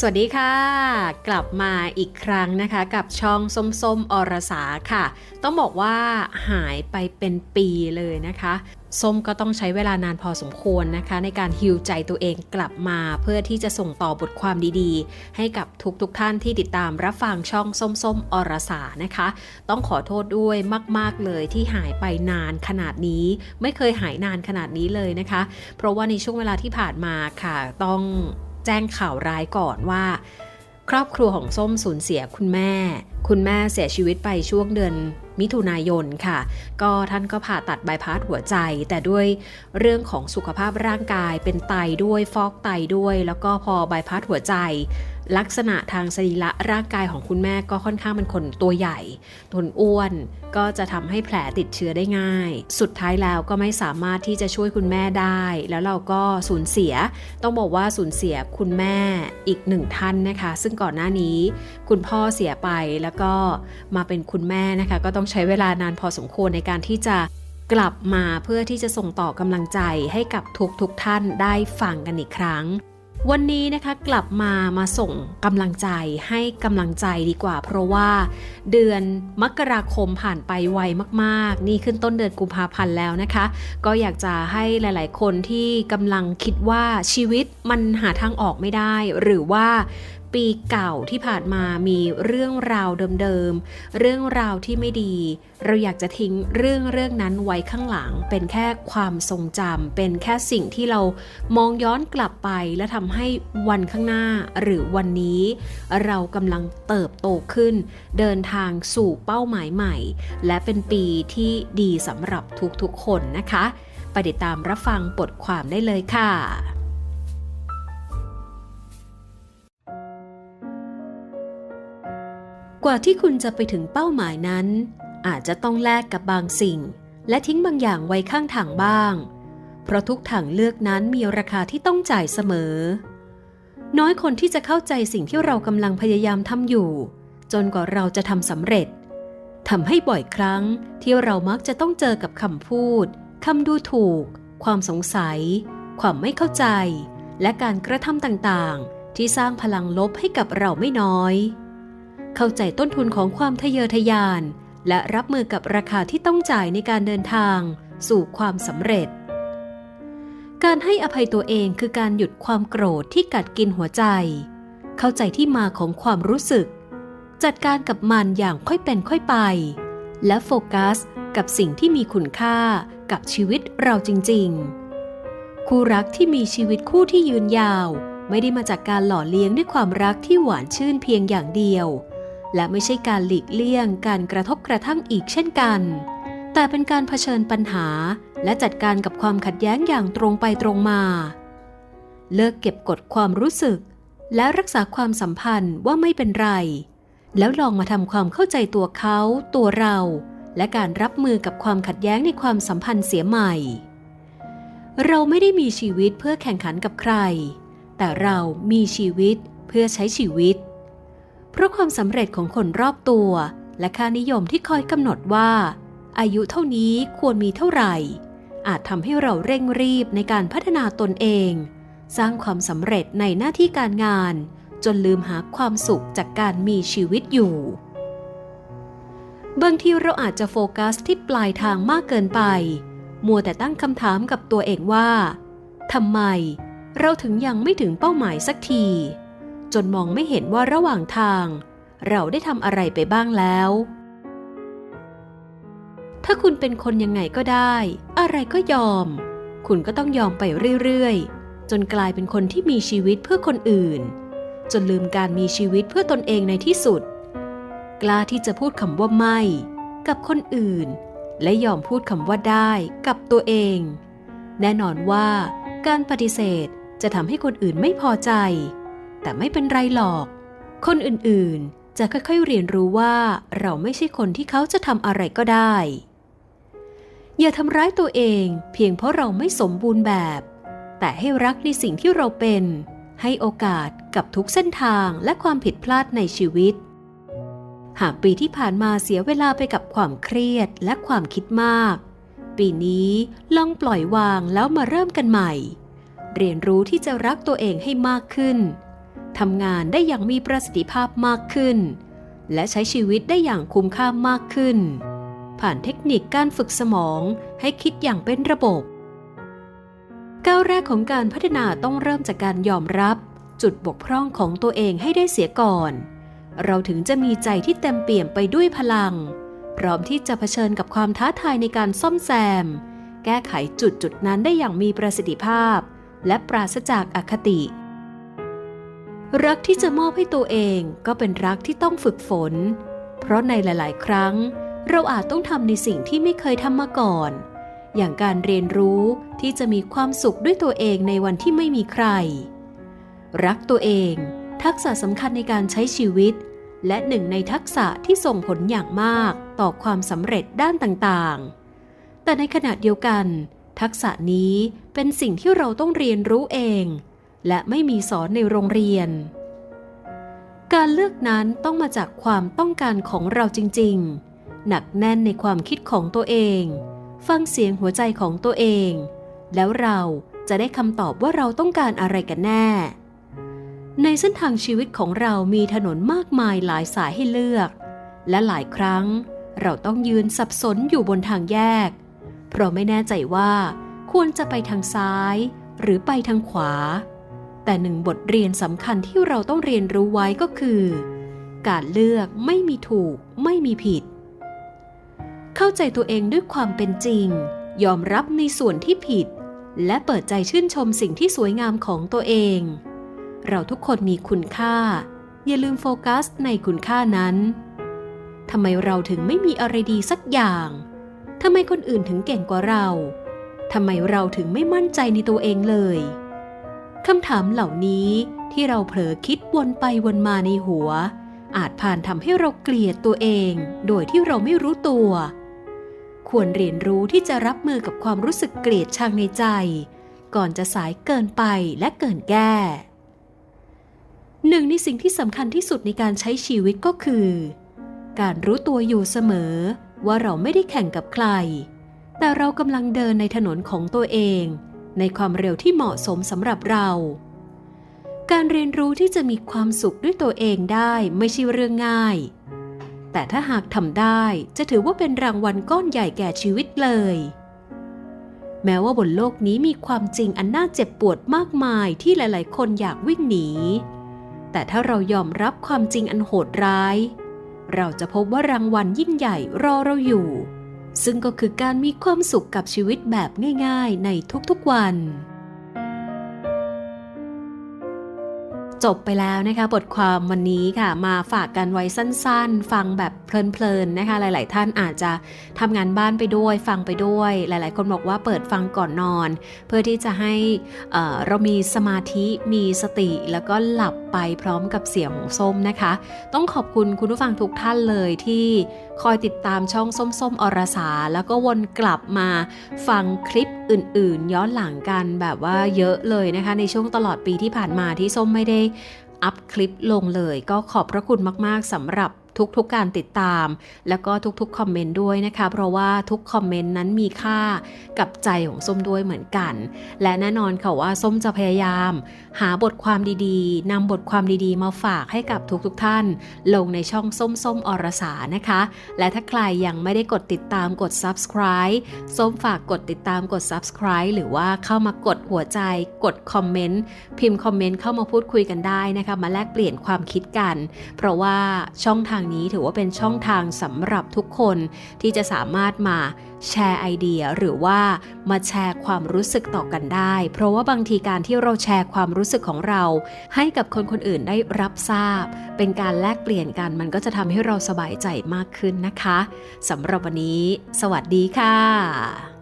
สวัสดีค่ะ กลับมาอีกครั้งนะคะ กับช่องส้มส้มๆอรสาค่ะ ต้องบอกว่าหายไปเป็นปีเลยนะคะ ส้มก็ต้องใช้เวลานานพอสมควรนะคะ ในการฮิวใจตัวเองกลับมาเพื่อที่จะส่งต่อบทความดีๆ ให้กับทุกๆทท่านที่ติดตามรับฟังช่องส้มส้มๆอรสานะคะ ต้องขอโทษด้วยมาก ๆเลยที่หายไปนานขนาดนี้ ไม่เคยหายนานขนาดนี้เลยนะคะ เพราะว่าในช่วงเวลาที่ผ่านมาค่ะต้อง แจ้งข่าวร้ายก่อนว่า ครอบครัวของส้มสูญเสียคุณแม่ คุณแม่เสียชีวิตไปช่วงเดือนมิถุนายนค่ะ ก็ท่านก็ผ่าตัดบายพาสหัวใจ แต่ด้วยเรื่องของสุขภาพร่างกายเป็นไตด้วยฟอกไตด้วย แล้วก็พอบายพาสหัวใจ ลักษณะทางสรีระร่างกายของคุณแม่ก็ค่อนข้างเป็นคนตัวใหญ่ทนอ้วน ก็จะทำให้แผลติดเชื้อได้ง่าย สุดท้ายแล้วก็ไม่สามารถที่จะช่วยคุณแม่ได้ แล้วเราก็สูญเสีย ต้องบอกว่าสูญเสียคุณแม่อีกหนึ่งท่านนะคะ ซึ่งก่อนหน้านี้ คุณพ่อเสียไปแล้วก็มาเป็นคุณแม่นะคะ ก็ต้องใช้เวลานานพอสมควรในการที่จะกลับมาเพื่อที่จะส่งต่อกำลังใจให้กับทุกๆทท่านได้ฟังกันอีกครั้ง วันนี้นะคะกลับมามาส่งกำลังใจให้กำลังใจดีกว่า เพราะว่า เดือนมกราคมผ่านไปไวมากๆ นี่ขึ้นต้นเดือนกุมภาพันธ์แล้วนะคะ ก็อยากจะให้หลายๆ คนที่กำลังคิดว่าชีวิตมันหาทางออกไม่ได้ หรือว่า ปีเก่าที่ผ่านมามีเรื่องราวเดิมๆ เรื่องราวที่ไม่ดี เราอยากจะทิ้งเรื่องเรื่องนั้นไว้ข้างหลัง เป็นแค่ความทรงจำเป็นแค่สิ่งที่เรามองย้อนกลับไปและทำให้วันข้างหน้าหรือวันนี้ เรากำลังเติบโตขึ้น เดินทางสู่เป้าหมายใหม่ และเป็นปีที่ดีสำหรับทุกๆคนนะคะ ไปติดตามรับฟังบทความได้เลยค่ะ ว่าที่คุณจะไปถึงเป้าหมายนั้น อาจจะต้องแลกกับบางสิ่ง และทิ้งบางอย่างไว้ข้างทางบ้าง เพราะทุกทางเลือกนั้นมีราคาที่ต้องจ่ายเสมอ น้อยคนที่จะเข้าใจสิ่งที่เรากำลังพยายามทำอยู่ จนกว่าเราจะทำสำเร็จทำให้บ่อยครั้งที่เรามักจะต้องเจอกับคำพูดคำดูถูก ความสงสัย ความไม่เข้าใจ และการกระทำต่างๆ ที่สร้างพลังลบให้กับเราไม่น้อย เข้าใจต้นทุนของความทะเยอทะยาน และรับมือกับราคาที่ต้องจ่ายในการเดินทาง สู่ความสำเร็จ การให้อภัยตัวเองคือการหยุดความโกรธที่กัดกินหัวใจ เข้าใจที่มาของความรู้สึก จัดการกับมันอย่างค่อยเป็นค่อยไป และโฟกัสกับสิ่งที่มีคุณค่ากับชีวิตเราจริง ๆ คู่รักที่มีชีวิตคู่ที่ยืนยาว ไม่ได้มาจากการหล่อเลี้ยงด้วยความรักที่หวานชื่นเพียงอย่างเดียว และไม่ใช่การหลีกเลี่ยงการกระทบกระทั่งอีกเช่นกัน แต่เป็นการเผชิญปัญหา และจัดการกับความขัดแย้งอย่างตรงไปตรงมา เลิกเก็บกดความรู้สึก และรักษาความสัมพันธ์ว่าไม่เป็นไร แล้วลองมาทำความเข้าใจตัวเขา ตัวเรา และการรับมือกับความขัดแย้งในความสัมพันธ์เสียใหม่ เราไม่ได้มีชีวิตเพื่อแข่งขันกับใคร แต่เรามีชีวิตเพื่อใช้ชีวิต ราะความสำเร็จของคนรอบตัว และค่านิยมที่คอยกำหนดว่า อายุเท่านี้ควรมีเท่าไหร่ อาจทำให้เราเร่งรีบในการพัฒนาตนเอง สร้างความสำเร็จในหน้าที่การงาน จนลืมหาความสุขจากการมีชีวิตอยู่ บางทีเราอาจจะโฟกัสที่ปลายทางมากเกินไป มัวแต่ตั้งคำถามกับตัวเองว่าทำไม เราถึงยังไม่ถึงเป้าหมายสักที จนมองไม่เห็นว่าระหว่างทาง เราได้ทำอะไรไปบ้างแล้ว ถ้าคุณเป็นคนยังไงก็ได้ อะไรก็ยอม คุณก็ต้องยอมไปเรื่อยๆ จนกลายเป็นคนที่มีชีวิตเพื่อคนอื่น จนลืมการมีชีวิตเพื่อตนเองในที่สุด กล้าที่จะพูดคำว่าไม่ กับคนอื่น และยอมพูดคำว่าได้กับตัวเอง แน่นอนว่า การปฏิเสธจะทำให้คนอื่นไม่พอใจ แต่ไม่เป็นไรหรอก คนอื่นๆ จะค่อยๆเรียนรู้ว่าเราไม่ใช่คนที่เขาจะทำอะไรก็ได้ อย่าทำร้ายตัวเองเพียงเพราะเราไม่สมบูรณ์แบบ แต่ให้รักในสิ่งที่เราเป็น ให้โอกาสกับทุกเส้นทางและความผิดพลาดในชีวิต หากปีที่ผ่านมาเสียเวลาไปกับความเครียดและความคิดมาก ปีนี้ลองปล่อยวางแล้วมาเริ่มกันใหม่ เรียนรู้ที่จะรักตัวเองให้มากขึ้น ทำงานได้อย่างมีประสิทธิภาพมากขึ้น และใช้ชีวิตได้อย่างคุ้มค่ามากขึ้น ผ่านเทคนิคการฝึกสมองให้คิดอย่างเป็นระบบ ก้าวแรกของการพัฒนาต้องเริ่มจากการยอมรับ จุดบกพร่องของตัวเองให้ได้เสียก่อน เราถึงจะมีใจที่เต็มเปี่ยมไปด้วยพลัง พร้อมที่จะเผชิญกับความท้าทายในการซ่อมแซม แก้ไขจุดจุดนั้นได้อย่างมีประสิทธิภาพ และปราศจากอคติ รักที่จะมอบให้ตัวเองก็เป็นรักที่ต้องฝึกฝน เพราะในหลาย ๆ ครั้ง เราอาจต้องทำในสิ่งที่ไม่เคยทำมาก่อน อย่างการเรียนรู้ที่จะมีความสุขด้วยตัวเองในวันที่ไม่มีใคร รักตัวเอง ทักษะสำคัญในการใช้ชีวิต และหนึ่งในทักษะที่ส่งผลอย่างมากต่อความสำเร็จด้านต่าง ๆ แต่ในขณะเดียวกัน ทักษะนี้เป็นสิ่งที่เราต้องเรียนรู้เอง และไม่มีสอนในโรงเรียน การเลือกนั้นต้องมาจากความต้องการของเราจริง ๆ หนักแน่นในความคิดของตัวเอง ฟังเสียงหัวใจของตัวเอง แล้วเราจะได้คำตอบว่าเราต้องการอะไรกันแน่ ในเส้นทางชีวิตของเรามีถนนมากมายหลายสายให้เลือก และหลายครั้งเราต้องยืนสับสนอยู่บนทางแยก เพราะไม่แน่ใจว่าควรจะไปทางซ้าย หรือไปทางขวา แต่หนึ่งบทเรียนสำคัญที่เราต้องเรียนรู้ไว้ก็คือ การเลือกไม่มีถูก ไม่มีผิด เข้าใจตัวเองด้วยความเป็นจริง ยอมรับในส่วนที่ผิด และเปิดใจชื่นชมสิ่งที่สวยงามของตัวเอง เราทุกคนมีคุณค่า อย่าลืมโฟกัสในคุณค่านั้นทำไมเราถึงไม่มีอะไรดีสักอย่างทำไมคนอื่นถึงเก่งกว่าเราทำไมเราถึงไม่มั่นใจในตัวเองเลย คำถามเหล่านี้ที่เราเผลอคิดวนไปวนมาในหัว อาจผ่านทำให้เราเกลียดตัวเอง โดยที่เราไม่รู้ตัว ควรเรียนรู้ที่จะรับมือกับความรู้สึกเกลียดชังในใจ ก่อนจะสายเกินไปและเกินแก้หนึ่งในสิ่งที่สำคัญที่สุดในการใช้ชีวิตก็คือ การรู้ตัวอยู่เสมอว่าเราไม่ได้แข่งกับใคร แต่เรากำลังเดินในถนนของตัวเอง ในความเร็วที่เหมาะสมสำหรับเรา การเรียนรู้ที่จะมีความสุขด้วยตัวเองได้ไม่ใช่เรื่องง่าย แต่ถ้าหากทำได้จะถือว่าเป็นรางวัลก้อนใหญ่แก่ชีวิตเลย แม้ว่าบนโลกนี้มีความจริงอันน่าเจ็บปวดมากมายที่หลาย ๆ คนอยากวิ่งหนี แต่ถ้าเรายอมรับความจริงอันโหดร้าย เราจะพบว่ารางวัลยิ่งใหญ่รอเราอยู่ ซึ่งก็คือการมีความสุขกับชีวิตแบบง่ายๆในทุกๆวัน จบไปแล้วนะคะ บทความวันนี้ค่ะมาฝากกันไว้สั้นๆ ฟังแบบเพลินๆนะคะ หลาย ๆ ท่านอาจจะทำงานบ้านไปด้วย ฟังไปด้วย หลาย ๆ คนบอกว่าเปิดฟังก่อนนอน เพื่อที่จะให้เเรามีสมาธิมีสติแล้วก็หลับไปพร้อมกับเสียงของส้มนะคะ ต้องขอบคุณคุณผู้ฟังทุกท่านเลยที่ คอยติดตามช่องส้มส้มอรสา แล้วก็วนกลับมาฟังคลิปอื่นๆ ย้อนหลังกันแบบว่าเยอะเลยนะคะ ในช่วงตลอดปีที่ผ่านมาที่ส้มไม่ได้อัพคลิปลงเลย ก็ขอบพระคุณมากๆสำหรับ ทุกๆการติดตาม แล้วก็ทุกๆคอมเมนต์ด้วยนะคะ เพราะว่าทุกคอมเมนต์นั้นมีค่ากับใจของส้มด้วยเหมือนกัน และแน่นอนค่ะว่าส้มจะพยายาม หาบทความดีๆนำบทความดีๆ มาฝากให้กับทุกๆท่าน ลงในช่องส้มส้มอรสานะคะ และถ้าใครยังไม่ได้กดติดตามกด subscribe ส้มฝากกดติดตามกด subscribe หรือว่าเข้ามากดหัวใจกดคอมเมนต์พิมพ์คอมเมนต์เข้ามาพูดคุยกันได้นะคะ มาแลกเปลี่ยนความคิดกัน เพราะว่าช่องทางนี้ถือว่าเป็นช่องทางสำหรับทุกคนที่จะสามารถมาแชร์ไอเดียหรือว่ามาแชร์ความรู้สึกต่อกันได้ เพราะว่าบางทีการที่เราแชร์ความรู้สึกของเรา ให้กับคนคนอื่นได้รับทราบ เป็นการแลกเปลี่ยนกันมันก็จะทำให้เราสบายใจมากขึ้นนะคะสำหรับวันนี้ สวัสดีค่ะ